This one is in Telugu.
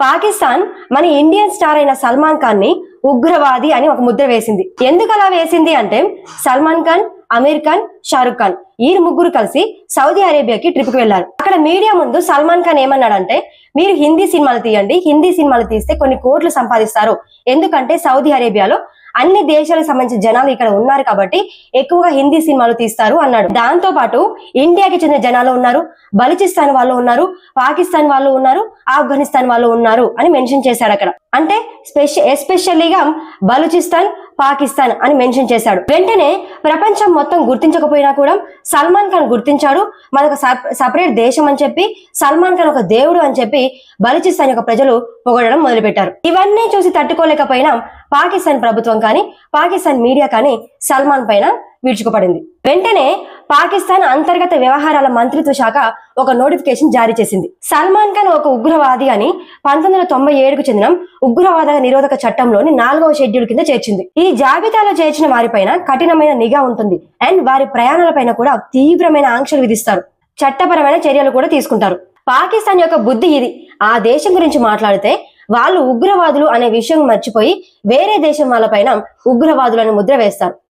పాకిస్తాన్ మన ఇండియన్ స్టార్ అయిన సల్మాన్ ఖాన్ని ఉగ్రవాది అని ఒక ముద్ర వేసింది. ఎందుకు అలా వేసింది అంటే సల్మాన్ ఖాన్ అమీర్ ఖాన్ షారుఖ్ ఖాన్ ఈ ముగ్గురు కలిసి సౌదీ అరేబియాకి ట్రిప్కి వెళ్ళారు అక్కడ మీడియా ముందు సల్మాన్ ఖాన్ ఏమన్నాడంటే మీరు హిందీ సినిమాలు తీయండి హిందీ సినిమాలు తీస్తే కొన్ని కోట్లు సంపాదిస్తారు. ఎందుకంటే సౌదీ అరేబియాలో అన్ని దేశాలకు సంబంధించిన జనాలు ఇక్కడ ఉన్నారు కాబట్టి ఎక్కువగా హిందీ సినిమాలు తీస్తారు అన్నాడు. దాంతో పాటు ఇండియాకి చెందిన జనాలు ఉన్నారు బలూచిస్తాన్ వాళ్ళు ఉన్నారు పాకిస్తాన్ వాళ్ళు ఉన్నారు ఆఫ్ఘనిస్తాన్ వాళ్ళు ఉన్నారు అని మెన్షన్ చేశారు అక్కడ. అంటే స్పెషల్ ఎస్పెషల్లీగా బలూచిస్తాన్ పాకిస్తాన్ అని మెన్షన్ చేశాడు. వెంటనే ప్రపంచం మొత్తం గుర్తించకపోయినా కూడా సల్మాన్ ఖాన్ గుర్తించాడు. మనకు సపరేట్ దేశం అని చెప్పి సల్మాన్ ఖాన్ ఒక దేవుడు అని చెప్పి బలూచిస్తాన్ యొక్క ప్రజలు పొగడడం మొదలుపెట్టారు. ఇవన్నీ చూసి తట్టుకోలేకపోయినా పాకిస్తాన్ ప్రభుత్వం కానీ పాకిస్తాన్ మీడియా కానీ సల్మాన్ పైన విడుచుకుపడింది వెంటనే పాకిస్తాన్ అంతర్గత వ్యవహారాల మంత్రిత్వ శాఖ ఒక నోటిఫికేషన్ జారీ చేసింది. సల్మాన్ ఖాన్ ఒక ఉగ్రవాది అని పంతొమ్మిది వందల తొంభై ఏడుకు చెందిన ఉగ్రవాద నిరోధక చట్టంలోని నాలుగవ షెడ్యూల్ కింద చేర్చింది. ఈ జాబితాలో చేర్చిన వారిపైన కఠినమైన నిఘా ఉంటుంది. అండ్ వారి ప్రయాణాలపైన కూడా తీవ్రమైన ఆంక్షలు విధిస్తారు. చట్టపరమైన చర్యలు కూడా తీసుకుంటారు. పాకిస్తాన్ యొక్క బుద్ధి ఇది. ఆ దేశం గురించి మాట్లాడితే వాళ్ళు ఉగ్రవాదులు అనే విషయం మర్చిపోయి వేరే దేశం వాళ్ళపైన ఉగ్రవాదులను ముద్ర వేస్తారు.